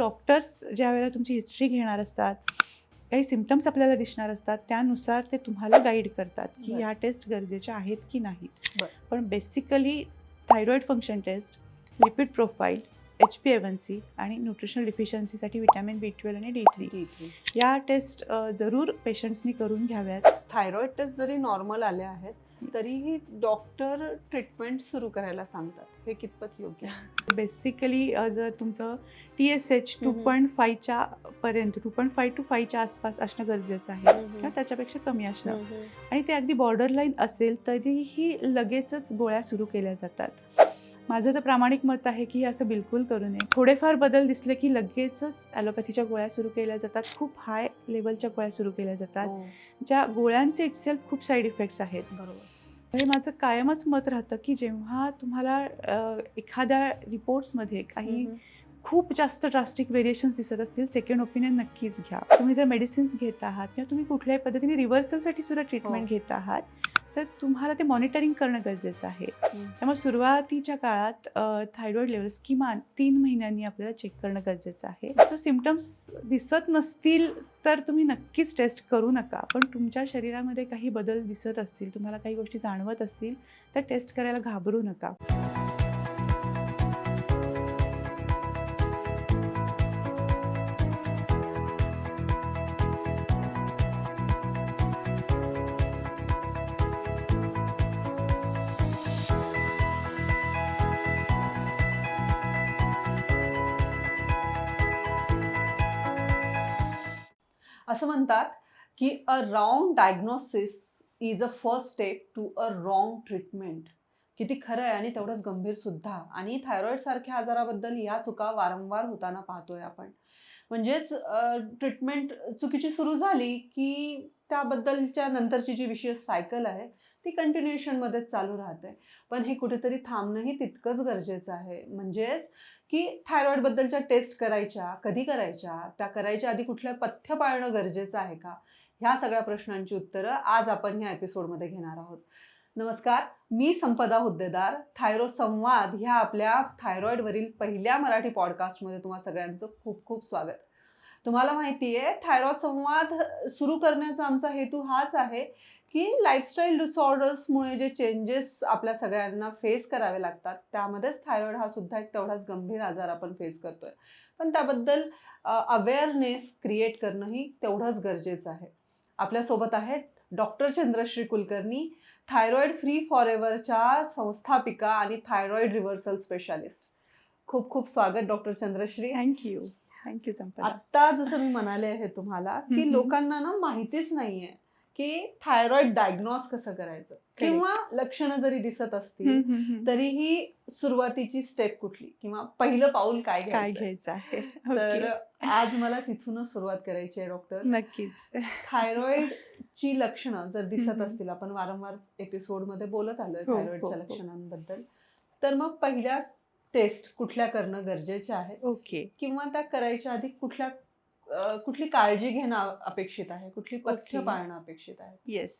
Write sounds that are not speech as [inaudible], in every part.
Doctors ज्या वेळेला तुमची हिस्ट्री घेणार असतात काही सिमटम्स आपल्याला दिसणार असतात त्यानुसार ते तुम्हाला गाईड करतात की. ह्या टेस्ट गरजेच्या आहेत की नाहीत. पण basically thyroid function test lipid profile H P A one C आणि न्यूट्रिशनल डिफिशियन्सीसाठी विटॅमिन बी ट्वेल्व आणि डी थ्री या टेस्ट जरूर पेशंट्सनी करून घ्याव्यात थायरॉइड टेस्ट जरी नॉर्मल आले आहेत तरीही डॉक्टर ट्रीटमेंट सुरू करायला सांगतात. हे कितपत योग्य बेसिकली जर तुमचं T S H two. Point फायच्या पर्यंत टू पॉईंट फाय टू फायच्या आसपास असणं गरजेचं आहे. किंवा त्याच्यापेक्षा कमी असणं. आणि ते अगदी बॉर्डर लाईन असेल तरीही लगेचच गोळ्या सुरू केल्या जातात. माझं तर प्रामाणिक मत आहे की हे असं बिलकुल करू नये. थोडेफार बदल दिसले की लगेचच ॲलोपॅथीच्या गोळ्या सुरू केल्या जातात. खूप हाय लेवलच्या गोळ्या सुरू केल्या जातात. हो, ज्या गोळ्यांचे इटसेल्फ खूप साईड इफेक्ट्स आहेत. बरोबर. हे माझं कायमच मत राहतं की जेव्हा तुम्हाला एखाद्या रिपोर्ट्समध्ये काही. खूप जास्त ड्रास्टिक व्हेरिएशन्स दिसत असतील सेकंड ओपिनियन नक्कीच घ्या तुम्ही जर मेडिसिन्स घेत आहात किंवा तुम्ही कुठल्याही पद्धतीने रिव्हर्सलसाठी सुद्धा ट्रीटमेंट हो. घेत आहात तर तुम्हाला ते मॉनिटरिंग करणं गरजेचं आहे. त्यामुळे सुरुवातीच्या काळात थायरॉइड लेवल्स किमान तीन महिन्यांनी आपल्याला चेक करणं गरजेचं आहे. तर सिमटम्स दिसत नसतील तर तुम्ही नक्कीच टेस्ट करू नका. पण तुमच्या शरीरामध्ये काही बदल दिसत असतील तुम्हाला काही गोष्टी जाणवत असतील तर टेस्ट करायला घाबरू नका. असं म्हणतात की a wrong diagnosis is a first step to a wrong treatment किती खरं आहे आणि तेवढंच गंभीर सुद्धा. आणि थायरॉईडसारख्या आजाराबद्दल या चुका वारंवार होताना पाहतोय आपण. म्हणजेच ट्रीटमेंट चुकीची सुरू झाली की त्याबद्दलच्या नंतरची जी विशेष सायकल आहे ती कंटिन्युएशनमध्येच चालू राहते. पण हे कुठेतरी थांबणंही तितकंच गरजेचं आहे. म्हणजेच की थायरॉईडबद्दलच्या टेस्ट करायच्या कधी करायच्या त्या करायच्या आधी कुठलं पथ्य पाळणं गरजेचं आहे का? ह्या सगळ्या प्रश्नांची उत्तरं आज आपण ह्या एपिसोडमध्ये घेणार आहोत. नमस्कार मी संपदा हुद्देदार. थायरो संवाद ह्या आपल्या थायरॉईडवरील पहिल्या मराठी पॉडकास्टमध्ये तुम्हा सगळ्यांचं खूप खूप स्वागत. तुम्हाला माहिती आहे थायरॉइड संवाद सुरू करण्याचा आमचा हेतू हाच आहे की लाईफस्टाईल डिसऑर्डर्समुळे जे चेंजेस आपल्या सगळ्यांना फेस करावे लागतात त्यामध्येच थायरॉइड हा सुद्धा एक तेवढाच गंभीर आजार आपण फेस करतोय. पण त्याबद्दल अवेअरनेस क्रिएट करणंही तेवढंच गरजेचं आहे. आपल्यासोबत आहेत doctor Chandrashree Kulkarni thyroid free for एव्हरच्या संस्थापिका आणि थायरॉइड रिव्हर्सल स्पेशालिस्ट खूप खूप स्वागत डॉक्टर चंद्रश्री. थँक्यू थँक्यू आता जसं मी म्हणाले आहे तुम्हाला की. लोकांना ना माहितीच नाहीये की थायरॉइड डायग्नॉस कसं करायचं? किंवा लक्षणं जरी दिसत असतील. तरीही सुरुवातीची स्टेप कुठली? किंवा पहिलं पाऊल काय काय घ्यायचं? आहे? तर. आज मला तिथूनच सुरुवात करायची आहे डॉक्टर नक्कीच. थायरॉइडची लक्षणं जर दिसत. असतील आपण वारंवार एपिसोडमध्ये बोलत आलोय हो, थायरॉइडच्या हो, हो. लक्षणांबद्दल तर मग पहिल्या टेस्ट कुठल्या करणं गरजेचे आहे? ओके. किंवा त्या करायच्या आधी कुठल्या कुठली काळजी घेणं अपेक्षित आहे? कुठली पथ्य. पाळणं अपेक्षित आहे? येस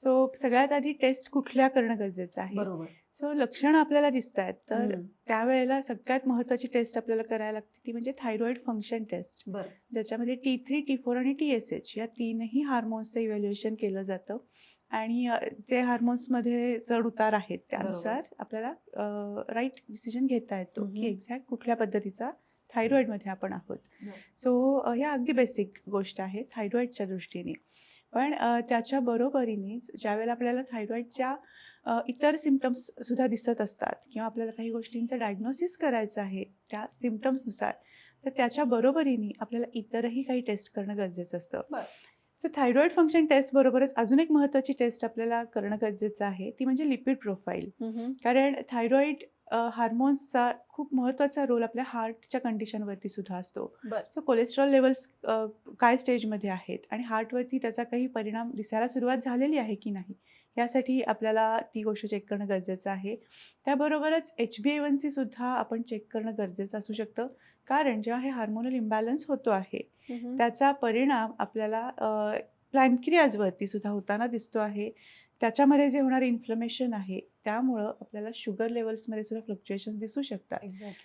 सो सगळ्यात आधी टेस्ट कुठल्या करणं गरजेचं आहे? बरोबर. सो लक्षणं आपल्याला दिसत आहेत तर. त्यावेळेला सगळ्यात महत्त्वाची टेस्ट आपल्याला करायला लागते ती म्हणजे थायरॉइड फंक्शन टेस्ट ज्याच्यामध्ये टी थ्री टी फोर आणि टी एस एच या तीनही हार्मोन्सचं इव्हॅल्युएशन केलं जातं. आणि जे हार्मोन्समध्ये चढ उतार आहेत त्यानुसार आपल्याला राईट डिसिजन घेता येतो की. एक्झॅक्ट कुठल्या पद्धतीचा थायरॉइडमध्ये आपण आहोत. सो ह्या अगदी बेसिक गोष्ट आहे थायरॉइडच्या दृष्टीने पण त्याच्या बरोबरीनेच ज्यावेळेला आपल्याला थायरॉइडच्या अ, इतर सिमटम्स सुद्धा दिसत असतात किंवा आपल्याला काही गोष्टींचं डायग्नोसिस करायचं आहे त्या सिमटम्सनुसार तर त्याच्या बरोबरीने आपल्याला इतरही काही टेस्ट करणं गरजेचं असतं. सो थायरॉइड फंक्शन टेस्ट बरोबरच अजून एक महत्त्वाची टेस्ट आपल्याला करणं गरजेचं आहे ती म्हणजे लिपिड प्रोफाईल. कारण थायरॉइड हार्मोन्सचा खूप महत्त्वाचा रोल आपल्या हार्टच्या कंडिशनवरती सुद्धा असतो. सो कोलेस्ट्रॉल लेवल्स काय स्टेजमध्ये आहेत आणि हार्टवरती त्याचा काही परिणाम दिसायला सुरुवात झालेली आहे की नाही यासाठी आपल्याला ती गोष्ट चेक करणं गरजेचं आहे त्याबरोबरच एच बी ए वन सीसुद्धा आपण चेक करणं गरजेचं असू शकतं कारण जेव्हा हे हार्मोनल इम्बॅलन्स होतो आहे. त्याचा परिणाम आपल्याला प्लॅन्क्रियाजवरती सुद्धा होताना दिसतो आहे त्याच्यामध्ये जे होणारे इन्फ्लमेशन आहे त्यामुळं आपल्याला शुगर लेवल्समध्ये सुद्धा फ्लक्च्युएशन्स दिसू शकतात.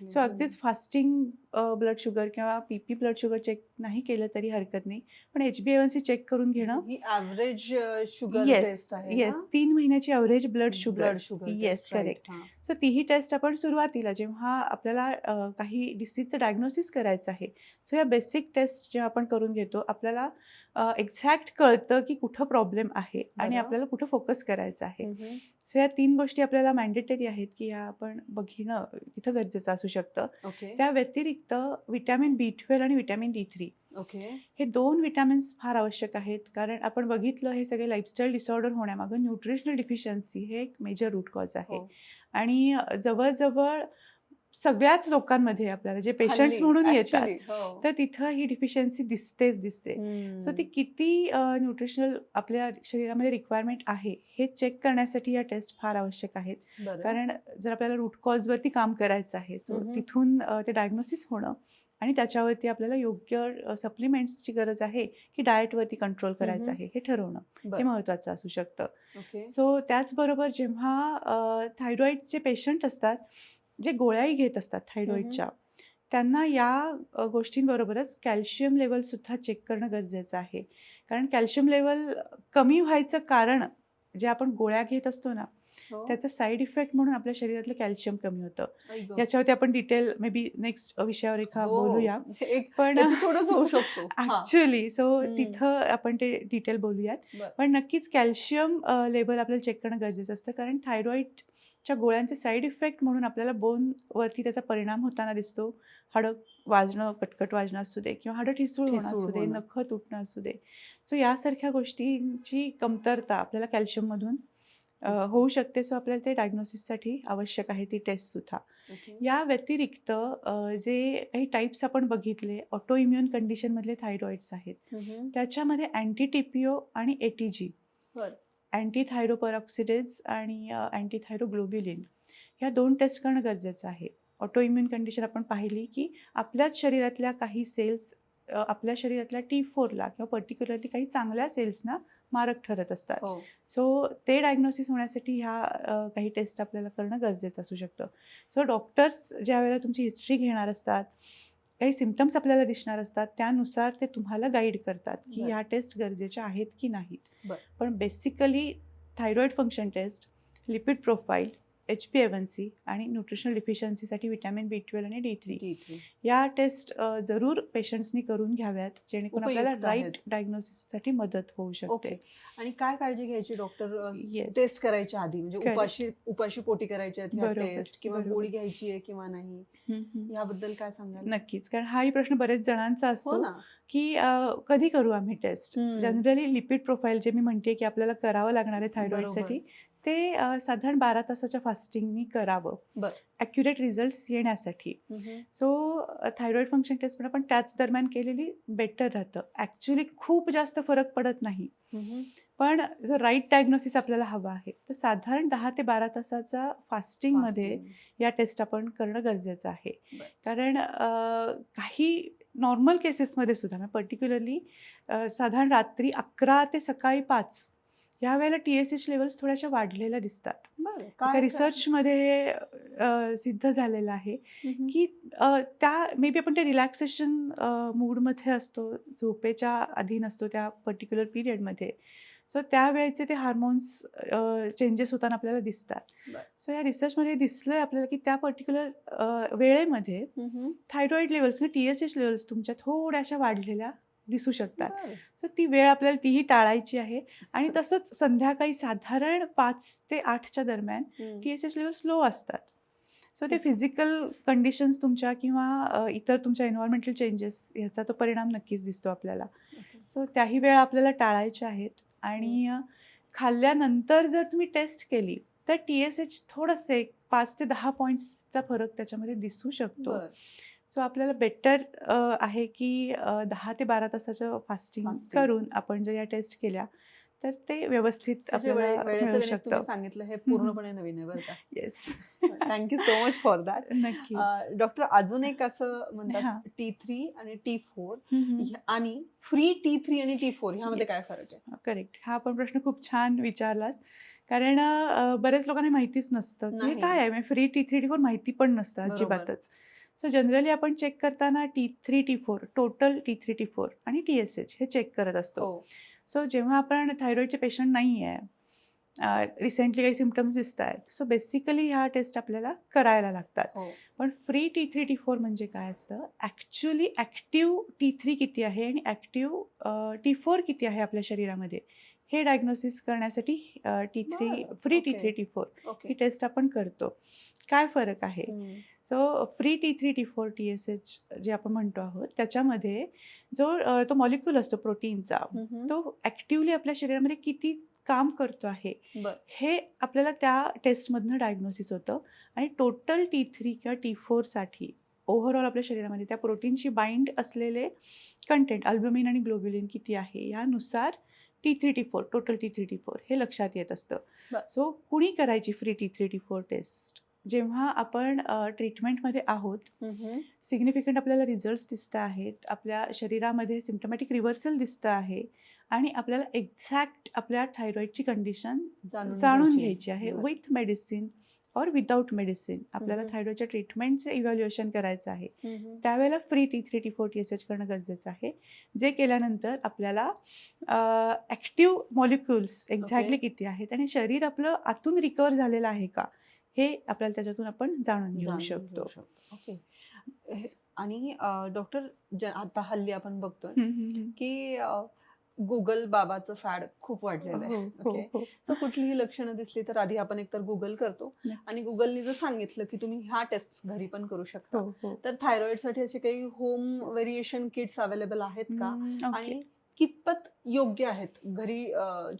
सो अगदीच फास्टिंग ब्लड शुगर किंवा P P blood sugar check नाही केलं तरी हरकत नाही. पण H B A one C check करून घेणं ही ॲव्हरेज शुगर येस येस तीन महिन्याची average blood sugar Yes, correct. So तीही टेस्ट आपण सुरुवातीला जेव्हा आपल्याला काही डिसीजचं डायग्नोसिस करायचं आहे सो या बेसिक टेस्ट जेव्हा आपण करून घेतो आपल्याला एक्झॅक्ट कळतं की कुठं प्रॉब्लेम आहे आणि. आपल्याला कुठं फोकस करायचं आहे. सो या तीन गोष्टी आपल्याला मॅन्डेटरी आहेत की या आपण बघणं तिथं गरजेचं असू शकतं. त्या व्यतिरिक्त विटॅमिन बी ट्वेल्व आणि विटॅमिन डी थ्री ओके. हे दोन विटॅमिन्स फार आवश्यक आहेत. कारण आपण बघितलं हे सगळे लाईफस्टाईल डिसऑर्डर होण्यामागं न्यूट्रिशनल डिफिशियन्सी हे एक मेजर रूट कॉज आहे. हो. आणि जवळजवळ सगळ्याच लोकांमध्ये आपल्याला जे पेशंट्स म्हणून येतात हो. तर तिथं ही डिफिशियन्सी दिसतेच दिसते सो ती. किती न्यूट्रिशनल आपल्या शरीरामध्ये रिक्वायरमेंट आहे हे चेक करण्यासाठी या टेस्ट फार आवश्यक आहेत. कारण जर आपल्याला रूट कॉजवरती काम करायचं आहे सो. तिथून ते डायग्नोसिस होणं आणि त्याच्यावरती आपल्याला योग्य सप्लिमेंट्सची गरज आहे की डाएटवरती कंट्रोल करायचं. आहे हे ठरवणं हे बरं. महत्त्वाचं असू शकतं सो त्याचबरोबर जेव्हा थायरॉईडचे पेशंट असतात जे गोळ्याही घेत असतात थायरॉईडच्या त्यांना या गोष्टींबरोबरच कॅल्शियम लेवलसुद्धा चेक करणं गरजेचं आहे कारण कॅल्शियम लेवल कमी व्हायचं कारण जे आपण गोळ्या घेत असतो ना हो. त्याचा साईड इफेक्ट म्हणून आपल्या शरीरातलं कॅल्शियम कमी होतं. याच्यावरती आपण डिटेल मे बी नेक्स्ट विषयावर एका हो. बोलूया पण होऊ शकतो. [laughs] Actually so. तिथं आपण ते डिटेल बोलूयात. पण नक्कीच कॅल्शियम लेवल आपल्याला चेक करणं गरजेचं असतं कारण थायरॉईडच्या गोळ्यांचे साईड इफेक्ट म्हणून आपल्याला बोनवरती त्याचा परिणाम होताना दिसतो हाडं वाजणं कटकट वाजणं असू दे किंवा हाडं ठिसूळ होणं असू दे. नखं तुटणं असू दे सो यासारख्या गोष्टींची कमतरता आपल्याला कॅल्शियममधून. होऊ शकते सो आपल्याला ते डायग्नोसिससाठी आवश्यक आहे ती टेस्टसुद्धा ओके. या व्यतिरिक्त जे काही टाईप्स आपण बघितले ऑटो इम्युन कंडिशनमधले थायरॉइड्स आहेत. त्याच्यामध्ये अँटी टीपीओ आणि एटीजी बरं. अँटी थायरोपरॉक्सिडेज आणि अँटी थायरोग्लोब्युलिन ह्या दोन टेस्ट करणं गरजेचं आहे ऑटो इम्युन कंडिशन आपण पाहिली की आपल्याच शरीरातल्या काही सेल्स आपल्या शरीरातल्या टी फोरला किंवा पर्टिक्युलरली काही चांगल्या सेल्सना मारक ठरत असतात हो. सो ते डायग्नोसिस होण्यासाठी ह्या काही टेस्ट आपल्याला करणं गरजेचं असू शकतं सो डॉक्टर्स ज्या वेळेला तुमची हिस्ट्री घेणार असतात काही सिमटम्स आपल्याला दिसणार असतात त्यानुसार ते तुम्हाला गाईड करतात की. ह्या टेस्ट गरजेच्या आहेत की नाहीत. पण basically thyroid function test lipid profile H P A one C आणि न्यूट्रिशनल डिफिशियन्सीसाठी विटॅमिन बी ट्वेल्व आणि डी थ्री. या टेस्ट जरूर पेशंट्सनी करून घ्याव्यात जेणेकरून आपल्याला राईट. डायग्नोसिससाठी मदत होऊ शकते. आणि काय काळजी घ्यायची डॉक्टर टेस्ट करायच्या आधी? म्हणजे. उपाशी उपाशी पोटी करायची आहेत ह्या बरोबर, टेस्ट किंवा. गोळी घ्यायची आहे किंवा नाही? याबद्दल काय सांगाल? नक्कीच. कारण हाही प्रश्न बरेच जणांचा हो असतो की कधी करू आम्ही टेस्ट. जनरली लिपिड प्रोफाईल जे मी म्हणते की आपल्याला करावं लागणार आहे थायरॉईडसाठी ते साधारण बारा तासाच्या फास्टिंगनी करावं. ॲक्युरेट रिझल्ट्स येण्यासाठी. सो थायरॉईड फंक्शन टेस्ट पण आपण त्याच दरम्यान केलेली बेटर राहतं ॲक्च्युली खूप जास्त फरक पडत नाही. पण जर राईट डायग्नोसिस आपल्याला हवं आहे तर साधारण दहा ते बारा तासाचा फास्टिंगमध्ये. या टेस्ट आपण करणं गरजेचं आहे. कारण काही नॉर्मल केसेसमध्ये सुद्धा पर्टिक्युलरली साधारण रात्री अकरा ते सकाळी पाच या वेळेला टी एस एच लेवल्स थोड्याशा वाढलेल्या दिसतात. एका रिसर्चमध्ये हे सिद्ध झालेलं आहे. की त्या मे बी आपण त्या रिलॅक्सेशन मूडमध्ये असतो झोपेच्या अधीन असतो त्या पर्टिक्युलर पिरियडमध्ये सो त्यावेळेचे ते हार्मोन्स चेंजेस होताना आपल्याला दिसतात. सो या रिसर्चमध्ये दिसलं आहे आपल्याला की त्या पर्टिक्युलर वेळेमध्ये हम्म. थायरॉईड लेवल्स किंवा टी एस एच लेवल्स तुमच्या थोड्याशा वाढलेल्या दिसू शकतात. सो ती वेळ आपल्याला तीही टाळायची आहे आणि [laughs] तसंच संध्याकाळी साधारण पाच ते आठच्या दरम्यान. T S H levels low असतात सो ते. फिजिकल कंडिशन्स तुमच्या किंवा इतर तुमच्या एन्व्हायरमेंटल चेंजेस ह्याचा तो परिणाम नक्कीच दिसतो आपल्याला. सो त्याही वेळा आपल्याला टाळायच्या आहेत आणि खाल्ल्यानंतर जर तुम्ही टेस्ट केली तर टी एस एच थोडंसं एक पाच ते दहा पॉईंट्सचा फरक त्याच्यामध्ये दिसू शकतो. सो आपल्याला बेटर आहे की दहा ते बारा तासाचं फास्टिंग Fasting. करून आपण जर या टेस्ट केल्या तर ते व्यवस्थित वेळे- आपल्याला वेळेचं मिळू गणित शकतं तुम्ही सांगितलं हे पूर्णपणे नवीन आहे बरं का yes thank you so much for that नक्कीच डॉक्टर अजून एक असं हा. म्हणतात टी थ्री आणि टी फोर हम्म. आणि फ्री टी थ्री आणि टी फोर ह्यामध्ये काय. फरक आहे करेक्ट हा पण प्रश्न खूप छान विचारलास कारण अ, बऱ्याच लोकांना माहितीच नसतं की हे नाही. काय आहे free T three T four माहिती पण नसतं बरोबर. अजिबातच सो जनरली आपण चेक करताना T three T four total T three T four आणि टी एस एच हे चेक करत असतो. हो. सो जेव्हा आपण थायरॉईडचे पेशंट नाही आहे रिसेंटली काही सिमटम्स दिसत आहेत. सो बेसिकली ह्या टेस्ट आपल्याला करायला लागतात. हो. पण free T three T four म्हणजे काय असतं? ॲक्च्युली ॲक्टिव्ह टी थ्री किती आहे आणि ॲक्टिव्ह टी फोर किती आहे आपल्या शरीरामध्ये? हे डायग्नोसिस करण्यासाठी T three free T. Three T four ही टेस्ट आपण करतो काय फरक आहे. So free T three T four T S H जे आपण म्हणतो आहोत त्याच्यामध्ये जो तो मॉलिक्यूल असतो प्रोटीनचा. तो ॲक्टिवली आपल्या शरीरामध्ये किती काम करतो आहे हे आपल्याला त्या टेस्टमधनं डायग्नोसिस होतं आणि टोटल टी थ्री किंवा टी फोरसाठी ओव्हरऑल आपल्या शरीरामध्ये त्या प्रोटीनशी बाइंड असलेले कंटेंट अल्बमिन आणि ग्लोब्युलिन किती आहे यानुसार T three T four total T three T four हे लक्षात येत असतं. सो कुणी करायची free T three T four test जेव्हा आपण ट्रीटमेंटमध्ये आहोत. सिग्निफिकंट आपल्याला रिझल्ट्स दिसत आहेत आपल्या शरीरामध्ये सिम्टमॅटिक रिव्हर्सल दिसतं आहे आणि आपल्याला एक्झॅक्ट आपल्या थायरॉईडची कंडिशन जाणून घ्यायची आहे. विथ मेडिसिन और विदाऊट मेडिसिन आपल्याला हम्म. थायरॉईडच्या ट्रीटमेंटचं इव्हॅल्युएशन करायचं आहे. त्यावेळेला free T three T four T S H करणं गरजेचं आहे जे केल्यानंतर आपल्याला ॲक्टिव्ह मॉलिक्युल्स एक्झॅक्टली. किती आहेत आणि शरीर आपलं आतून रिकवर झालेलं आहे का हे आपल्याला त्याच्यातून आपण जाणून घेऊ शकतो ओके आणि डॉक्टर आता हल्ली आपण बघतोय. की गुगल बाबाचं फॅड खूप वाढलेलं आहे हो, हो, ओके हो. सो कुठलीही लक्षणं दिसली तर आधी आपण एकतर गुगल करतो. आणि गुगलने जर सांगितलं की तुम्ही ह्या टेस्ट घरी पण करू शकता हो, हो. तर थायरॉइडसाठी असे काही होम. व्हेरिएशन किट्स अवेलेबल आहेत का ओके. आणि कितपत योग्य आहेत घरी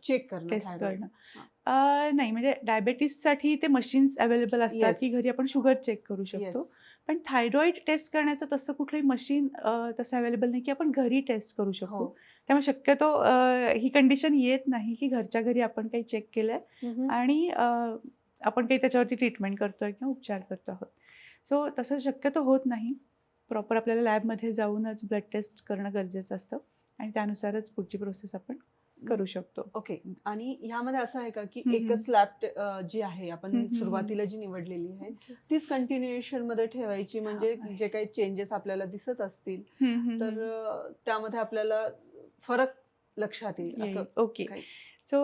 चेक करणं टेस्ट? करणं नाही म्हणजे डायबेटीससाठी ते मशीन्स अवेलेबल असतात की. घरी आपण शुगर चेक करू शकतो. पण थायरॉइड टेस्ट करण्याचं तसं कुठलंही मशीन तसं अवेलेबल नाही की आपण घरी टेस्ट करू शकतो हो. त्यामुळे शक्यतो ही कंडिशन येत नाही की घरच्या घरी आपण काही चेक केलंय. आणि आपण काही त्याच्यावरती ट्रीटमेंट करतोय किंवा उपचार करतो आहोत सो तसं शक्यतो होत नाही प्रॉपर आपल्याला लॅबमध्ये जाऊनच ब्लड टेस्ट करणं गरजेचं असतं आणि त्यानुसारच पुढची प्रोसेस आपण करू शकतो. ओके. आणि ह्यामध्ये असं आहे का की एकच लॅब जी आहे आपण सुरुवातीला जी निवडलेली आहे तीच कंटिन्युएशनमध्ये ठेवायची म्हणजे. जे काही चेंजेस आपल्याला दिसत असतील तर त्यामध्ये आपल्याला फरक लक्षात येईल ओके. सो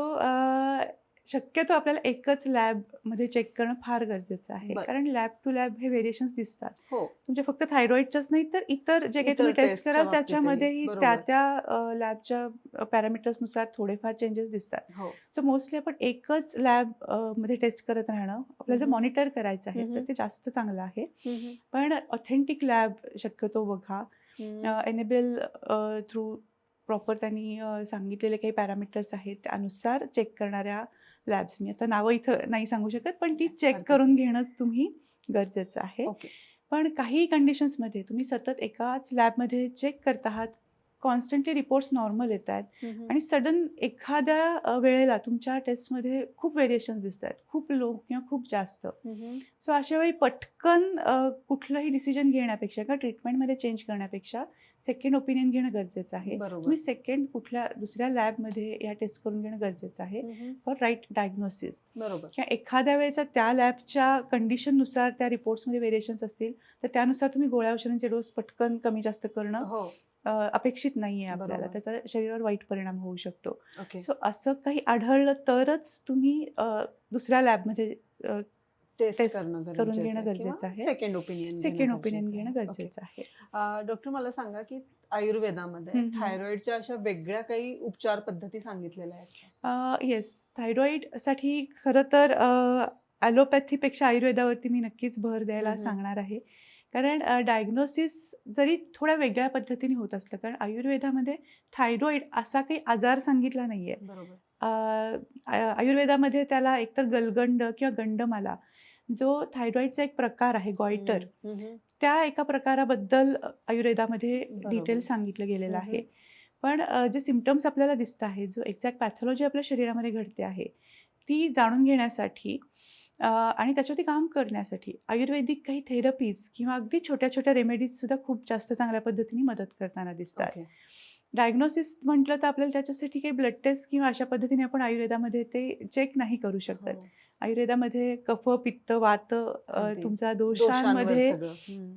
शक्यतो आपल्याला एकच लॅबमध्ये चेक करणं फार गरजेचं आहे. कारण लॅब टू लॅब हे व्हेरिएशन्स दिसतात तुमचे फक्त थायरॉइडच्याच नाही तर इतर जे काही तुम्ही टेस्ट कराल. त्याच्यामध्येही. त्या त्या लॅबच्या पॅरामीटर्सनुसार थोडेफार चेंजेस दिसतात हो सो मोस्टली आपण एकच लॅबमध्ये टेस्ट करत राहणं आपल्याला जर. मॉनिटर करायचं आहे तर. ते जास्त चांगलं आहे पण ऑथेंटिक लॅब शक्यतो बघा. एनेबल थ्रू प्रॉपर त्यांनी सांगितलेले काही पॅरामीटर्स आहेत त्यानुसार चेक करणाऱ्या लॅब्स मी आता नावं इथं नाही सांगू शकत पण ती चेक करून घेणंच तुम्ही गरजेचं आहे. पण काही कंडिशन्समध्ये तुम्ही सतत एकाच लॅबमध्ये चेक करत आहात कॉन्स्टंटली रिपोर्ट्स नॉर्मल येत आहेत. आणि सडन एखाद्या वेळेला तुमच्या टेस्टमध्ये खूप व्हेरिएशन्स दिसत आहेत. खूप लो किंवा खूप जास्त. सो अशा वेळी पटकन कुठलंही डिसिजन घेण्यापेक्षा किंवा ट्रीटमेंटमध्ये चेंज करण्यापेक्षा सेकंड ओपिनियन घेणं गरजेचं आहे. तुम्ही सेकंड कुठल्या दुसऱ्या लॅबमध्ये या टेस्ट करून घेणं गरजेचं आहे. फॉर राईट डायग्नोसिस बरोबर. किंवा एखाद्या वेळेच्या त्या लॅबच्या कंडिशननुसार त्या रिपोर्ट्समध्ये व्हेरिएशन्स असतील तर त्यानुसार तुम्ही गोळ्या औषधांचे डोस पटकन कमी जास्त करणं हो. अपेक्षित नाही आहे आपल्याला. त्याचा शरीरावर वाईट परिणाम होऊ शकतो. सो असं काही आढळलं तरच तुम्ही दुसऱ्या लॅबमध्ये टेस्ट करून घेणं गरजेचं आहे. सेकंड ओपिनियन सेकंड ओपिनियन घेणं गरजेचं आहे. डॉक्टर मला सांगा की आयुर्वेदामध्ये. थायरॉइडच्या अशा वेगळ्या काही उपचार पद्धती सांगितलेल्या आहेत येस थायरॉईडसाठी खरं तर ॲलोपॅथीपेक्षा आयुर्वेदावरती मी नक्कीच भर द्यायला. सांगणार आहे. कारण डायग्नोसिस जरी थोड्या वेगळ्या पद्धतीने होत असलं कारण आयुर्वेदामध्ये थायरॉईड असा काही आजार सांगितला नाही आहे बरोबर आयुर्वेदामध्ये त्याला एकतर गलगंड किंवा गंडमाला जो थायरॉईडचा एक प्रकार आहे गॉयटर. त्या एका प्रकाराबद्दल आयुर्वेदामध्ये. डिटेल सांगितलं गेलेलं. आहे पण जे सिमटम्स आपल्याला दिसत आहे जो एक्झॅक्ट पॅथॉलॉजी आपल्या शरीरामध्ये घडते आहे ती जाणून घेण्यासाठी आणि त्याच्यावरती काम करण्यासाठी आयुर्वेदिक काही थेरपीज किंवा अगदी छोट्या छोट्या रेमेडीज सुद्धा खूप जास्त चांगल्या पद्धतीने मदत करताना दिसतात. डायग्नोसिस म्हटलं तर आपल्याला त्याच्यासाठी काही ब्लड टेस्ट किंवा अशा पद्धतीने आपण आयुर्वेदामध्ये ते चेक नाही करू शकत. हो. आयुर्वेदामध्ये कफ पित्त वात. तुमच्या दोषांमध्ये.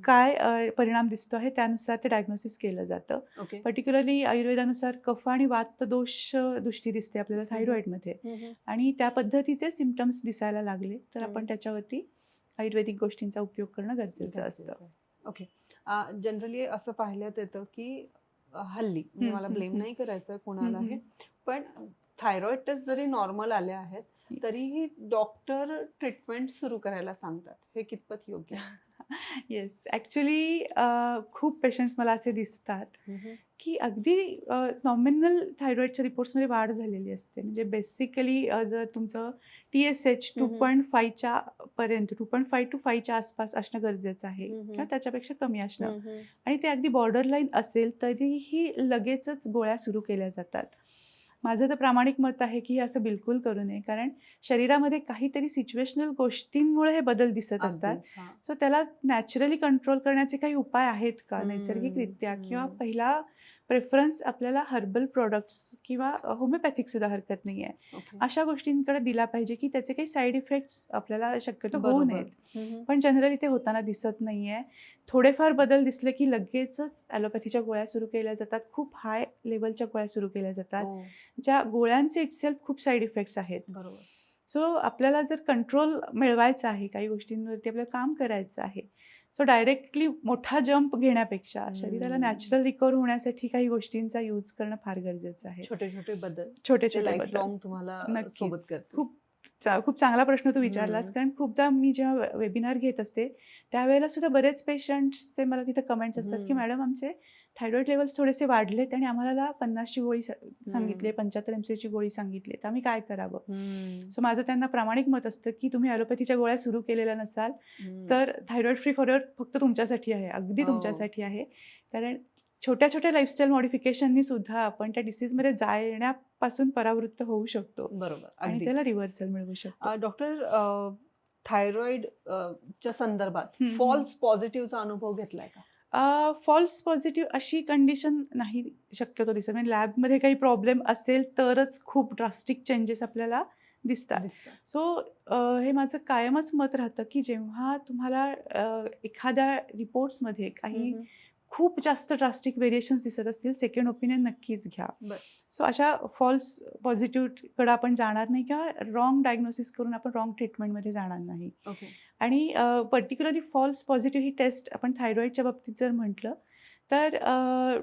काय परिणाम दिसतो आहे त्यानुसार ते डायग्नोसिस केलं जातं पर्टिक्युलरली आयुर्वेदानुसार कफ आणि वात दोष दृष्टी दिसते आपल्याला थायरॉइडमध्ये हम्म. आणि त्या पद्धतीचे सिमटम्स दिसायला लागले तर आपण. त्याच्यावरती आयुर्वेदिक गोष्टींचा उपयोग करणं गरजेचं असतं. ओके जनरली असं पाहिल्यात येतं की हल्ली म्हणजे मला ब्लेम. नाही करायचं कोणाला हे पण थायरॉइड टेस्ट जरी नॉर्मल आले आहेत तरीही डॉक्टर ट्रीटमेंट सुरू करायला सांगतात हे कितपत योग्य? येस ॲक्च्युली [laughs] खूप पेशंट्स मला असे दिसतात. की अगदी नॉमिनल थायरॉईडच्या रिपोर्ट्समध्ये वाढ झालेली असते म्हणजे बेसिकली जर तुमचं T S H two. Point फायच्या पर्यंत टू पॉईंट फाय टू फायच्या आसपास असणं गरजेचं आहे. किंवा त्याच्यापेक्षा कमी असणं. आणि ते अगदी बॉर्डर लाईन असेल तरीही लगेचच गोळ्या सुरू केल्या जातात माझं तर प्रामाणिक मत आहे की हे असं बिलकुल करू नये कारण शरीरामध्ये काहीतरी सिच्युएशनल गोष्टींमुळे हे बदल दिसत असतात. सो त्याला नॅचरली कंट्रोल करण्याचे काही उपाय आहेत का नैसर्गिकरित्या किंवा. पहिला प्रेफरन्स आपल्याला हर्बल प्रोडक्ट्स किंवा होमिओपॅथिक सुद्धा हरकत नाही आहे ओके. अशा गोष्टींकडे दिला पाहिजे की त्याचे काही साईड इफेक्ट्स आपल्याला शक्यतो होऊ. नयेत. पण जनरली ते होताना दिसत नाही आहे थोडेफार बदल दिसले की लगेचच ॲलोपॅथीच्या गोळ्या सुरू केल्या जातात. खूप हाय लेवलच्या गोळ्या सुरू केल्या जातात हो, ज्या गोळ्यांचे इटसेल्फ खूप साईड इफेक्ट्स आहेत. बरोबर. सो आपल्याला जर कंट्रोल मिळवायचा आहे काही गोष्टींवरती आपल्याला काम करायचं आहे सो डायरेक्टली मोठा जंप घेण्यापेक्षा शरीराला. नॅचरल रिकवर होण्यासाठी काही गोष्टींचा यूज करणं फार गरजेचं आहे छोटे छोटे बदल छोटे छोटे बदल तुम्हाला नक्कीच खूप खूप चांगला प्रश्न तू विचारलास. कारण खूपदा मी जेव्हा वेबिनार घेत असते त्यावेळेला सुद्धा बरेच पेशंट्सचे मला तिथे कमेंट्स असतात की. मॅडम आमचे थायरॉइड लेवल्स थोडेसे वाढलेत आणि आम्हाला पन्नासची गोळी सांगितली पंच्याहत्तर एमसीची गोळी सांगितली. तर आम्ही काय करावं. सो माझं त्यांना प्रामाणिक मत असतं की तुम्ही ॲलोपॅथीच्या गोळ्या सुरू केलेल्या नसाल. तर थायरॉइड फ्री फॉरवर्ड फक्त तुमच्यासाठी आहे अगदी हो. तुमच्यासाठी आहे. कारण छोट्या छोट्या लाईफस्टाईल मॉडिफिकेशननी सुद्धा आपण त्या डिसीजमध्ये जाण्यापासून परावृत्त होऊ शकतो. बरोबर आणि त्याला रिव्हर्सल मिळवू शकतो. डॉक्टर थायरॉइड च्या संदर्भात फॉल्स पॉझिटिव्हचा अनुभव घेतलाय का? फॉल्स पॉझिटिव्ह अशी कंडिशन नाही शक्यतो दिसत म्हणजे लॅबमध्ये काही प्रॉब्लेम असेल तरच खूप ड्रास्टिक चेंजेस आपल्याला दिसतात दिसतं. सो हे माझं कायमच मत राहतं की जेव्हा तुम्हाला एखाद्या रिपोर्ट्समध्ये काही. खूप जास्त ड्रास्टिक व्हेरिएशन्स दिसत असतील सेकंड ओपिनियन नक्कीच घ्या. सो अशा फॉल्स पॉझिटिव्हकडे आपण जाणार नाही किंवा रॉंग डायग्नोसिस करून आपण रॉंग ट्रीटमेंटमध्ये जाणार नाही आणि पर्टिक्युलरली फॉल्स पॉझिटिव्ह ही टेस्ट आपण थायरॉईडच्या बाबतीत जर म्हटलं तर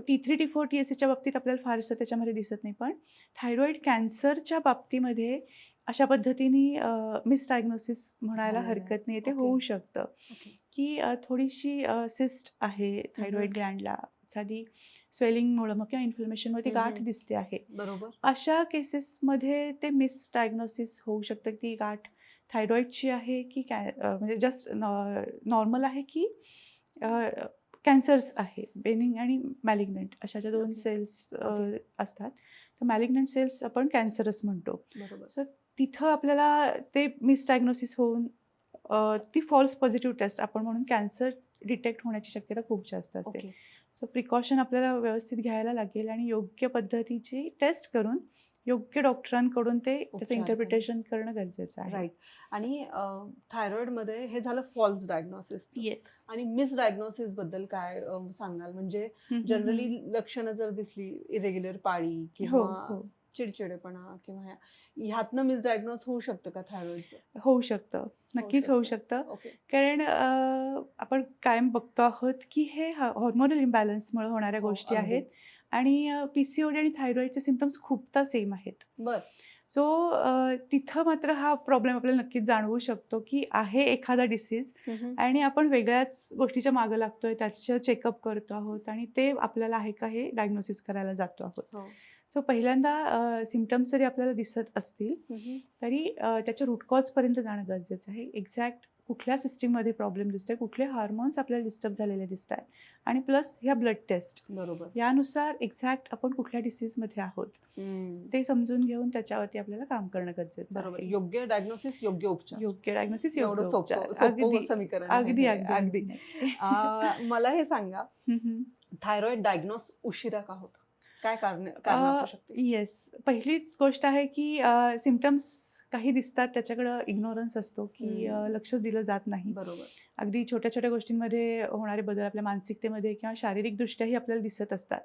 T three T four T S एच्या बाबतीत आपल्याला फारसं त्याच्यामध्ये दिसत नाही पण थायरॉईड कॅन्सरच्या बाबतीमध्ये अशा पद्धतीने मिसडायग्नोसिस म्हणायला. हरकत नाही ते. होऊ शकतं की थोडीशी सिस्ट आहे थायरॉईड ग्लँडला एखादी स्वेलिंगमुळं मग किंवा इन्फ्लमेशनमुळे ती गाठ. दिसते आहे. बरोबर. अशा केसेसमध्ये ते मिसडायग्नोसिस होऊ शकतं की ती गाठ थायरॉईडची आहे की कॅ म्हणजे जस्ट नॉर्मल आहे की कॅन्सर्स आहे. बेनिंग आणि मॅलिग्नंट अशाच्या दोन. सेल्स. असतात. तर मॅलिग्नंट सेल्स आपण कॅन्सरस म्हणतो. बरोबर. तिथं आपल्याला ते मिसडायग्नोसिस होऊन ती फॉल्स पॉझिटिव्ह टेस्ट आपण म्हणून कॅन्सर डिटेक्ट होण्याची शक्यता खूप जास्त असते. सो प्रिकॉशन आपल्याला व्यवस्थित घ्यायला लागेल आणि योग्य पद्धतीची टेस्ट करून योग्य डॉक्टरांकडून ते त्याचं इंटरप्रिटेशन करणं गरजेचं आहे. राईट आणि थायरॉइडमध्ये हे झालं फॉल्स डायग्नोसिस येस आणि मिस डायग्नोसिसबद्दल काय सांगाल? म्हणजे जनरली लक्षणं जर दिसली इरेग्युलर पाळी हो किंवा हो. चिडचिडेपणा किंवा ह्या ह्यातनं मिसडायग्नोस होऊ शकतं का थायरॉइडचं होऊ शकतं. नक्कीच होऊ शकतं. ओके कारण अ, आपण कायम बघतो आहोत की हे हॉर्मोनल इम्बॅलन्समुळे होणाऱ्या हो, गोष्टी अगदी. आहेत आणि पी सी ओ डी आणि थायरॉईडचे सिमटम्स खूपदा सेम आहेत. बर. सो तिथं मात्र हा प्रॉब्लेम आपल्याला नक्कीच जाणवू शकतो की आहे एखादा डिसीज आणि आपण वेगळ्याच गोष्टीच्या मागं लागतोय त्याचं चेकअप करतो आहोत आणि ते आपल्याला आहे का हे डायग्नोसिस करायला जातो आहोत. हो. सो पहिल्यांदा सिमटम्स जरी आपल्याला दिसत असतील तरी त्याच्या रूट कॉजपर्यंत जाणं गरजेचं आहे. एक्झॅक्ट कुठल्या सिस्टीममध्ये प्रॉब्लेम दिसतोय कुठले हार्मोन्स आपल्याला डिस्टर्ब झालेले दिसत आहेत आणि प्लस ह्या ब्लड टेस्ट बरोबर. यानुसार एक्झॅक्ट आपण कुठल्या डिसीजमध्ये आहोत. ते समजून घेऊन त्याच्यावरती आपल्याला काम करणं गरजेचं बरोबर. योग्य डायग्नोसिस योग्य उपचार. योग्य डायग्नोसिस एवढं सोपं अगदी. समीकरण अगदी मला हे सांगा थायरॉइड डायग्नोस उशिरा का होतं? काय कारण कारण अ, असू शकते? येस पहिलीच गोष्ट आहे की सिमटम्स काही दिसतात त्याच्याकडं इग्नोरन्स असतो की. लक्षच दिलं जात नाही. बरोबर. अगदी छोट्या छोट्या गोष्टींमध्ये होणारे बदल आपल्या मानसिकतेमध्ये किंवा शारीरिकदृष्ट्याही आपल्याला दिसत असतात.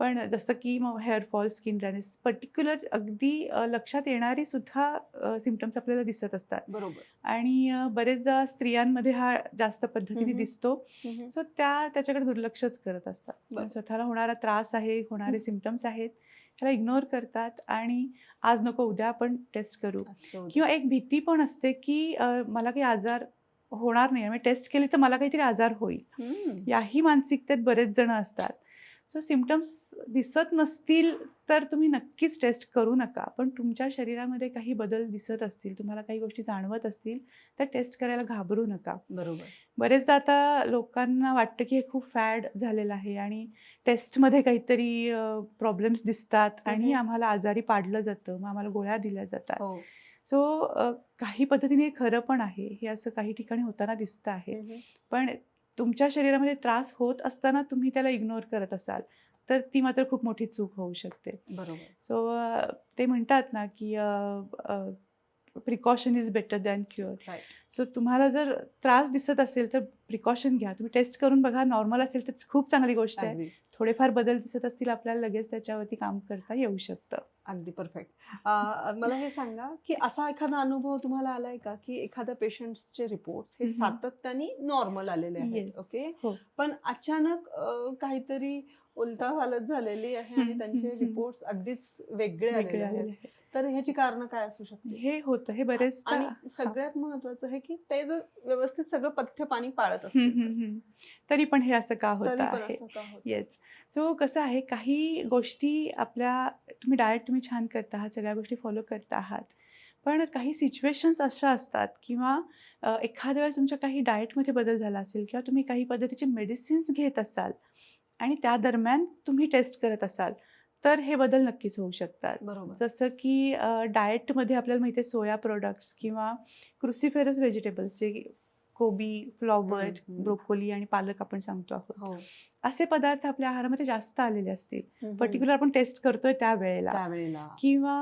पण जसं की मग हेअरफॉल स्किन ड्रॅनेस पर्टिक्युलर अगदी लक्षात येणारी सुद्धा सिमटम्स आपल्याला दिसत असतात बरोबर आणि बरेचदा स्त्रियांमध्ये हा जास्त पद्धतीने. दिसतो. सो त्या त्याच्याकडे दुर्लक्षच करत असतात बरं. स्वतःला होणारा त्रास आहे होणारे. सिमटम्स आहेत त्याला इग्नोर करतात आणि आज नको उद्या आपण टेस्ट करू. किंवा एक भीती पण असते की मला काही आजार होणार नाही म्हणजे टेस्ट केली तर मला काहीतरी आजार होईल. याही मानसिकतेत बरेच जण असतात सो सिमटम्स दिसत नसतील तर तुम्ही नक्कीच टेस्ट करू नका. पण तुमच्या शरीरामध्ये काही बदल दिसत असतील तुम्हाला काही गोष्टी जाणवत असतील तर टेस्ट करायला घाबरू नका. बरोबर. बरेचदा आता लोकांना वाटतं की हे खूप फॅड झालेलं आहे आणि टेस्टमध्ये काहीतरी प्रॉब्लेम्स दिसतात आणि हम्म. आम्हाला आजारी पाडलं जातं मग आम्हाला गोळ्या दिल्या जातात. हो. सो काही पद्धतीने हे खरं पण आहे. हे असं काही ठिकाणी होताना दिसतं आहे. पण तुमच्या शरीरामध्ये त्रास होत असताना तुम्ही त्याला इग्नोर करत असाल तर ती मात्र खूप मोठी चूक होऊ शकते. बरोबर. सो ते म्हणतात ना की precaution is better than cure so तुम्हाला जर त्रास दिसत असेल तर प्रिकॉशन घ्या. तुम्ही टेस्ट करून बघा नॉर्मल असेल तर खूप चांगली गोष्ट आहे. थोडेफार बदल दिसत असतील आपल्याला लगेच त्याच्यावरती काम करता येऊ शकतं. अगदी परफेक्ट मला हे सांगा की असा एखादा अनुभव तुम्हाला आलाय का? की एखाद्या पेशंटचे रिपोर्ट्स हे. सातत्याने नॉर्मल आलेले आहेत ओके हो. पण अचानक काहीतरी उलथापालथ झालेली आहे आणि त्यांचे. रिपोर्ट्स अगदीच वेगळे आलेले आहेत. तर ह्याची कारण काय असू शकते हे होतं हे बरेचदा आणि सगळ्यात महत्वाचं आहे की ते जर व्यवस्थित सगळं पथ्य पाणी पाळत तर. पण हे असं का होत आहे? येस सो कसं आहे काही गोष्टी आपल्या तुम्ही डाएट तुम्ही छान करत आहात सगळ्या गोष्टी फॉलो करत आहात. पण काही सिच्युएशन्स अशा असतात किंवा एखाद्या वेळेस तुमच्या काही डाएटमध्ये बदल झाला असेल किंवा तुम्ही काही पद्धतीचे मेडिसिन्स घेत असाल आणि त्या दरम्यान तुम्ही टेस्ट करत असाल तर हे बदल नक्कीच होऊ शकतात. जसं की डाएटमध्ये आपल्याला माहिती आहे सोया प्रोडक्ट्स किंवा क्रुसिफेरस व्हेजिटेबल्स जे कोबी फ्लॉवर. ब्रोकोली आणि पालक आपण सांगतो आहोत. हो. असे पदार्थ आपल्या आहारामध्ये जास्त आलेले असतील. पर्टिक्युलर आपण टेस्ट करतोय त्यावेळेला. किंवा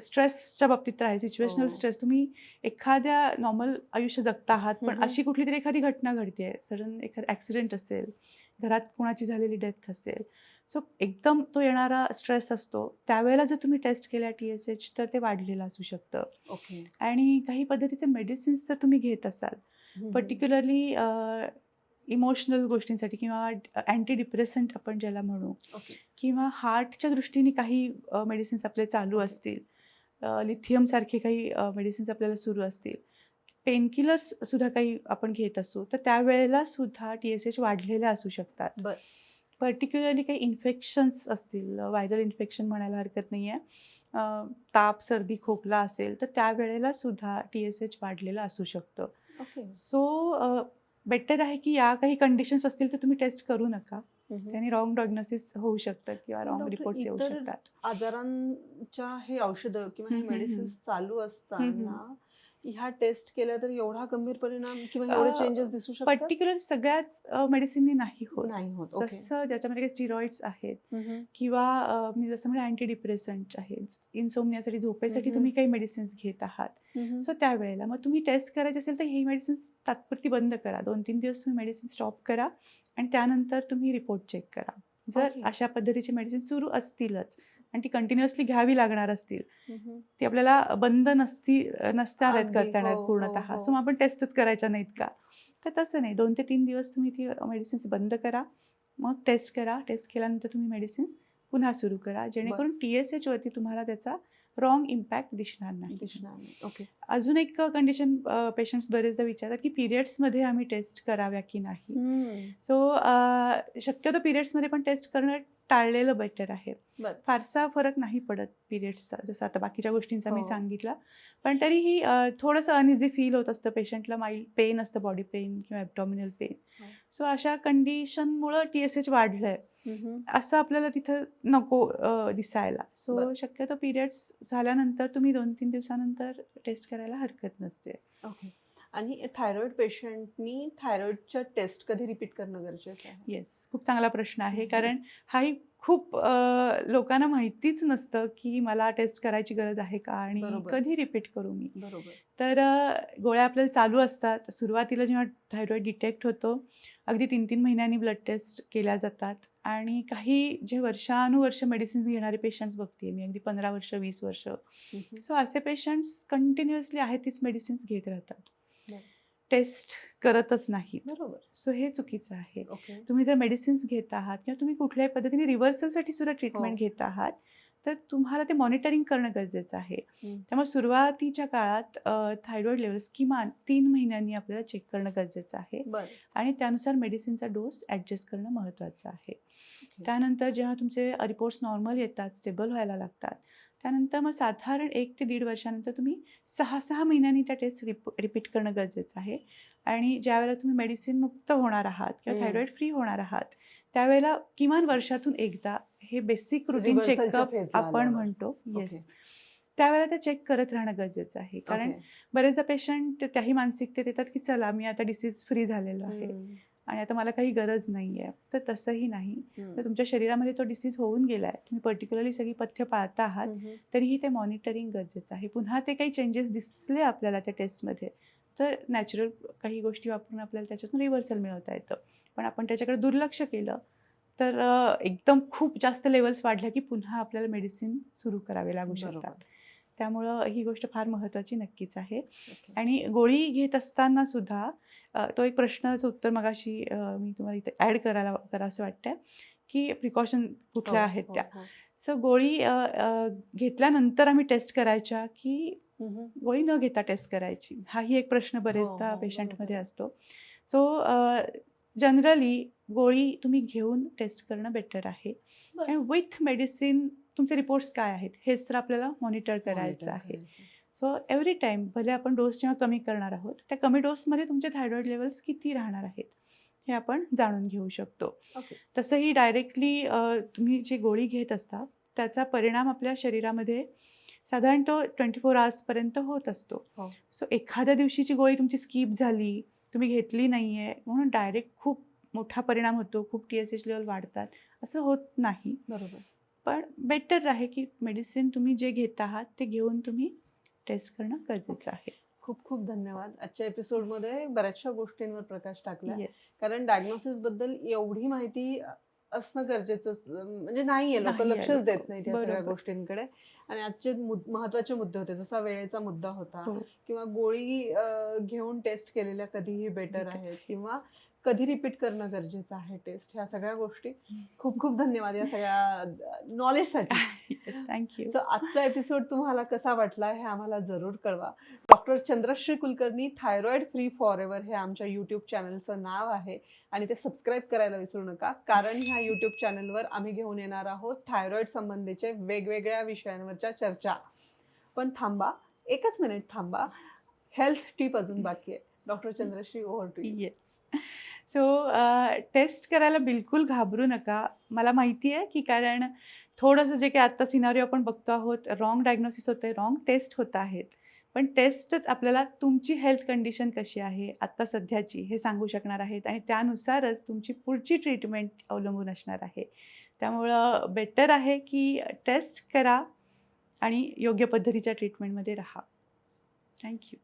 स्ट्रेसच्या बाबतीत आहे. सिच्युएशनल हो. स्ट्रेस तुम्ही एखाद्या नॉर्मल आयुष्य जगता आहात पण. अशी कुठली तरी एखादी घटना घडते सडन एखादा ॲक्सिडेंट असेल घरात कोणाची झालेली डेथ असेल सो एकदम तो येणारा स्ट्रेस असतो. त्यावेळेला जर तुम्ही टेस्ट केल्या टी एस एच तर ते वाढलेलं असू शकतं. ओके. आणि काही पद्धतीचे मेडिसिन्स जर तुम्ही घेत असाल. पर्टिक्युलरली इमोशनल गोष्टींसाठी किंवा अँटी डिप्रेसंट आपण ज्याला म्हणू किंवा हार्टच्या दृष्टीने काही मेडिसिन्स आपले चालू. असतील. लिथियमसारखे काही मेडिसिन्स आपल्याला सुरू असतील. पेनकिलर्स सुद्धा काही आपण घेत असू. तर त्यावेळेला सुद्धा टी एस एच वाढलेले असू शकतात. बर. पर्टिक्युलरली काही इन्फेक्शन्स असतील व्हायरल इन्फेक्शन म्हणायला हरकत नाही आहे ताप सर्दी खोकला असेल तर त्यावेळेला सुद्धा टी एस एच वाढलेलं असू शकतं. सो बेटर आहे की या काही कंडिशन्स असतील तर तुम्ही टेस्ट करू नका. त्याने रॉंग डायग्नोसिस होऊ शकतं किंवा रॉंग रिपोर्ट्स येऊ शकतात. आजारांच्या हे औषधं किंवा. मेडिसिन्स चालू असताना ह्या टेस्ट केल्या तर एवढा गंभीर परिणाम किंवा एवढे चेंजेस दिसू शकतात पर्टिक्युलर सगळ्याच मेडिसिननी नाही होत नाही होत जसं ज्याच्यामध्ये काही स्टिरॉइड्स आहेत. किंवा मी जसं म्हणजे अँटी डिप्रेसंट आहेत इन्सोमनियासाठी झोपेसाठी. तुम्ही काही मेडिसिन्स घेत आहात. सो त्यावेळेला मग तुम्ही टेस्ट करायचे असेल तर ही मेडिसिन्स तात्पुरती बंद करा दोन तीन दिवस तुम्ही मेडिसिन स्टॉप करा आणि त्यानंतर तुम्ही रिपोर्ट चेक करा जर. अशा पद्धतीची मेडिसिन सुरू असतीलच आणि ती कंटिन्युअसली घ्यावी लागणार असतील. ती आपल्याला बंद नसती अगदी, करता येणार हो, हो, पूर्णतः. हो. सो मग आपण टेस्टच करायच्या नाहीत का? तर तसं नाही. दोन ते तीन दिवस तुम्ही ती मेडिसिन्स बंद करा. मग टेस्ट करा. टेस्ट केल्यानंतर तुम्ही मेडिसिन्स पुन्हा सुरू करा. जेणेकरून टी एस एच वरती तुम्हाला त्याचा रॉंग इम्पॅक्ट दिसणार नाही. ओके अजून एक कंडिशन पेशंट्स बरेचदा विचारतात की पिरियड्समध्ये आम्ही टेस्ट कराव्या की नाही. सो शक्यतो पिरियड्समध्ये पण टेस्ट करणं टाळलेलं बेटर आहे. फारसा फरक नाही पडत पिरियड्सचा जसं आता बाकीच्या गोष्टींचा मी हो. सांगितला पण तरीही थोडंसं अनइझी फील होत असतं पेशंटला माइल्ड पेन असतं बॉडी पेन किंवा ॲबडॉमिनल पेन. सो अशा कंडिशनमुळं टी एस एच वाढलं आहे असं आपल्याला तिथं नको दिसायला. सो. शक्यतो पिरियड्स झाल्यानंतर तुम्ही दोन तीन दिवसानंतर टेस्ट करायला हरकत नसते. ओके आणि थायरॉइड पेशंटनी थायरॉइडच्या टेस्ट कधी रिपीट करणं गरजेचं आहे येस खूप चांगला प्रश्न आहे. कारण हाही खूप लोकांना माहितीच नसतं की मला टेस्ट करायची गरज आहे का आणि. कधी रिपीट करू मी बरोबर तर गोळ्या आपल्याला चालू असतात सुरुवातीला जेव्हा थायरॉइड डिटेक्ट होतो अगदी तीन तीन महिन्यांनी ब्लड टेस्ट केल्या जातात आणि काही जे वर्षानुवर्ष मेडिसिन्स घेणारे पेशंट्स बघते मी अगदी पंधरा वर्ष वीस वर्ष. सो असे पेशंट्स कंटिन्युअसली आहेत तीच मेडिसिन्स घेत राहतात. टेस्ट करतच नाहीत. बरोबर. सो हे चुकीचं आहे. ओके. तुम्ही जर मेडिसिन्स घेत आहात किंवा तुम्ही कुठल्याही पद्धतीने रिव्हर्सलसाठी सुद्धा ट्रीटमेंट हो. घेत आहात तर तुम्हाला ते मॉनिटरिंग करणं गरजेचं आहे. त्यामुळे सुरुवातीच्या काळात थायरॉइड लेवल्स किमान तीन महिन्यांनी आपल्याला चेक करणं गरजेचं आहे. आणि त्यानुसार मेडिसिनचा डोस ॲडजस्ट करणं महत्त्वाचं आहे. त्यानंतर जेव्हा तुमचे रिपोर्ट्स नॉर्मल येतात स्टेबल व्हायला लागतात त्यानंतर मग साधारण एक ते दीड वर्षानंतर तुम्ही सहा सहा महिन्यांनी त्या टेस्ट रिप रिपीट करणं गरजेचं आहे आणि ज्यावेळेला तुम्ही मेडिसिन मुक्त होणार आहात किंवा हम्म. थायरॉइड फ्री होणार आहात त्यावेळेला किमान वर्षातून एकदा हे बेसिक रुटीन चेकअप आपण. म्हणतो. येस त्यावेळेला ते चेक करत राहणं गरजेचं आहे कारण. बरेचदा पेशंट त्याही मानसिकतेत येतात की चला मी आता डिसीज फ्री झालेलो आहे. आणि आता मला काही गरज नाही आहे तर तसंही नाही. तर तुमच्या शरीरामध्ये तो डिसीज होऊन गेला आहे तुम्ही पर्टिक्युलरली सगळी पथ्य पाळता आहात. तरीही ते मॉनिटरिंग गरजेचं आहे पुन्हा ते काही चेंजेस दिसले आपल्याला त्या टेस्टमध्ये तर नॅचरल काही गोष्टी वापरून आपल्याला त्याच्यातून रिव्हर्सल मिळवता येतं पण आपण त्याच्याकडे दुर्लक्ष केलं तर एकदम खूप जास्त लेवल्स वाढल्या की पुन्हा आपल्याला मेडिसिन सुरू करावे लागू. शकतात त्यामुळं ही गोष्ट फार महत्त्वाची नक्कीच आहे. आणि गोळी घेत असताना सुद्धा तो एक प्रश्नाचं उत्तर मगाशी मी तुम्हाला इथे ॲड करायला करा असं वाटतं की प्रिकॉशन कुठल्या हो, आहेत हो, त्या हो. सो गोळी अ, अ, घेतल्यानंतर आम्ही टेस्ट करायच्या की. गोळी न घेता टेस्ट करायची हाही एक प्रश्न बरेचदा हो, पेशंटमध्ये. असतो सो जनरली गोळी तुम्ही घेऊन टेस्ट करणं बेटर आहे विथ मेडिसिन तुमचे रिपोर्ट्स काय आहेत हेच तर आपल्याला मॉनिटर करायचं आहे. सो एव्हरी टाईम भले आपण डोस जेव्हा कमी करणार आहोत त्या कमी डोसमध्ये तुमचे थायरॉइड लेवल्स किती राहणार आहेत हे आपण जाणून घेऊ शकतो. तसंही डायरेक्टली तुम्ही जी गोळी घेत असता त्याचा परिणाम आपल्या शरीरामध्ये साधारण तो ट्वेंटी फोर आवर्सपर्यंत होत असतो हो. सो एखाद्या दिवशीची गोळी तुमची स्किप झाली तुम्ही घेतली नाही आहे म्हणून डायरेक्ट खूप मोठा परिणाम होतो खूप टी एस एच लेवल वाढतात असं होत नाही बरोबर पण बेटर आहे की मेडिसिन तुम्ही जे घेत आहात ते घेऊन तुम्ही टेस्ट करणं गरजेचं आहे. खूप खूप धन्यवाद. आजच्या एपिसोडमध्ये बऱ्याचशा गोष्टींवर प्रकाश टाकला. येस कारण डायग्नोसिसबद्दल एवढी माहिती असणं गरजेचं म्हणजे नाहीये. लोक लक्षच लोकं. देत नाहीत या सगळ्या. गोष्टींकडे. आणि आजचे महत्त्वाचे मुद्दे होते. जसा वेळेचा मुद्दा होता हो. किंवा गोळी घेऊन टेस्ट केलेल्या कधीही बेटर आहेत किंवा कधी रिपीट करणं गरजेचं आहे टेस्ट ह्या सगळ्या गोष्टी. [laughs] खूप खूप धन्यवाद या सगळ्या नॉलेजसाठी येस थँक्यू सो आजचा एपिसोड तुम्हाला कसा वाटला हे आम्हाला जरूर कळवा. Doctor Chandrashree Kulkarni thyroid free for ever हे आमच्या यूट्यूब चॅनलचं नाव आहे आणि ते सबस्क्राईब करायला विसरू नका. कारण ह्या यूट्यूब चॅनलवर आम्ही घेऊन येणार आहोत थायरॉइड संबंधीचे वेगवेगळ्या विषयांवरच्या चर्चा. पण थांबा एकच मिनिट थांबा. हेल्थ टिप अजून बाकी आहे. Doctor Chandrashree over to yes so test करायला बिलकुल घाबरू नका. मला माहिती आहे की कारण थोडंसं जे काही आत्ता सिनारिओ आपण बघतो आहोत रॉंग डायग्नोसिस होतं आहे रॉंग टेस्ट होत आहेत. पण टेस्टच आपल्याला तुमची हेल्थ कंडिशन कशी आहे आत्ता सध्याची हे सांगू शकणार आहेत आणि त्यानुसारच तुमची पुढची ट्रीटमेंट अवलंबून असणार आहे. त्यामुळं बेटर आहे की टेस्ट करा आणि योग्य पद्धतीच्या ट्रीटमेंटमध्ये राहा. थँक्यू